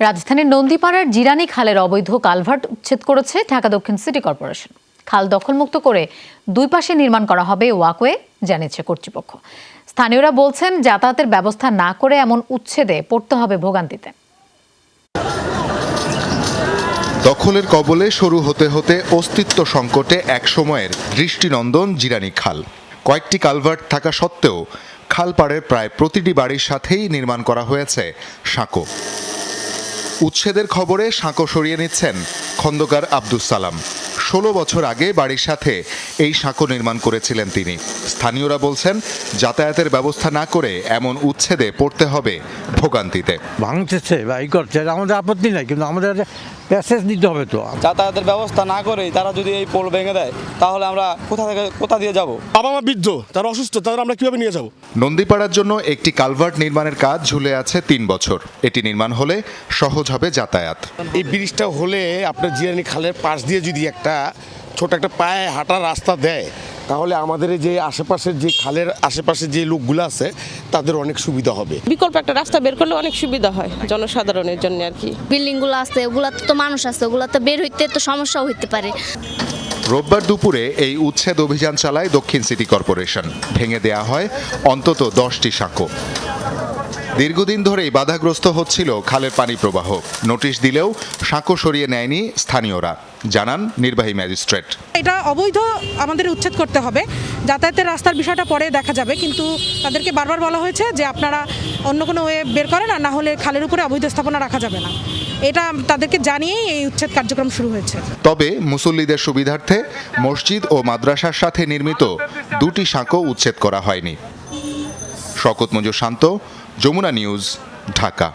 রাজধানীর নন্দীপাড়ার জিরানি খালের অবৈধ কালভার্ট উচ্ছেদ করেছে ঢাকা দক্ষিণ সিটি কর্পোরেশন। খাল দখলমুক্ত করে দুই পাশে নির্মাণ করা হবে ওয়াকওয়ে, জানিয়েছে কর্তৃপক্ষ। স্থানীয়রা বলছেন যাতায়াতের ব্যবস্থা না করে এমন উচ্ছেদে পড়তে হবে ভোগান্তিতে। দখলের কবলে শুরু হতে হতে অস্তিত্ব সংকটে এক সময়ের দৃষ্টিনন্দন জিরানি খাল। কয়েকটি কালভার্ট থাকা সত্ত্বেও খাল পাড়ের প্রায় প্রতিটি বাড়ির সাথেই নির্মাণ করা হয়েছে সাঁকো। উচ্ছেদের খবরে সাঁকো সরিয়ে নিচ্ছেন খন্দকার আব্দুস সালাম। ষোলো বছর আগে বাড়ির সাথে এই সাঁকো নির্মাণ করেছিলেন তিনি। স্থানীয়রা বলছেন, যাতায়াতের ব্যবস্থা না করে এমন উচ্ছেদে পড়তে হবে ভোগান্তিতে। ভাঙতেছে বা ই করছে আমাদের আপত্তি নাই, কিন্তু আমাদের প্যাসেজ দিতে হবে তো। যাতায়াতের ব্যবস্থা না করেই তারা যদি এই পোল ভেঙে দেয় তাহলে আমরা কোথা থেকে কোথা দিয়ে যাব? বাবা মা বৃদ্ধ তারা অসুস্থ তাদের আমরা কীভাবে নিয়ে যাব? নন্দীপাড়ার জন্য একটি কালভার্ট নির্মাণের কাজ ঝুলে আছে তিন বছর। এটি নির্মাণ হলে সহজ হবে যাতায়াত। এই ব্রিজটা হলে আপনার জিরানি খালের পাশ দিয়ে যদি একটা ছোট একটা পায়ে হাঁটার রাস্তা দেয় তাহলে আমাদের এই যে আশেপাশের যে খালের আশেপাশে যে লোকগুলো আছে তাদের অনেক সুবিধা হবে। বিকল্প একটা রাস্তা বের করলে অনেক সুবিধা হয় জনসাধারণের জন্য আর কি। বিল্ডিংগুলো আছে ওগুলাতে তো মানুষ আছে ওগুলাতে বের হইতে তো সমস্যাও হইতে পারে। রোববার দুপুরে এই উচ্ছেদ অভিযান চালায় দক্ষিণ সিটি কর্পোরেশন। ভেঙে দেয়া হয় অন্তত দশটি সাঁকো। দীর্ঘদিন ধরেই বাধাগ্রস্ত হচ্ছিল খালের পানি প্রবাহ। নোটিশ দিলেও সাঁকো সরিয়ে নেয়নি স্থানীয়রা। জানান নির্বাহী ম্যাজিস্ট্রেট। এটা অবৈধ আমাদের উচ্ছেদ করতে হবে। যাতায়াতের রাস্তার বিষয়টা পরে দেখা যাবে কিন্তু তাদেরকে বারবার বলা হয়েছে যে আপনারা অন্য কোনো ওয়ে বের করেন আর না হলে খালের উপরে অবৈধ স্থাপনা রাখা যাবে না। এটা তাদেরকে জানিয়েই এই উচ্ছেদ কার্যক্রম শুরু হয়েছে। তবে মুসল্লিদের সুবিধার্থে মসজিদ ও মাদ্রাসার সাথে নির্মিত দুটি সাঁকো উচ্ছেদ করা হয়নি। শকত মঞ্জুর শান্ত যমুনা নিউজ ঢাকা।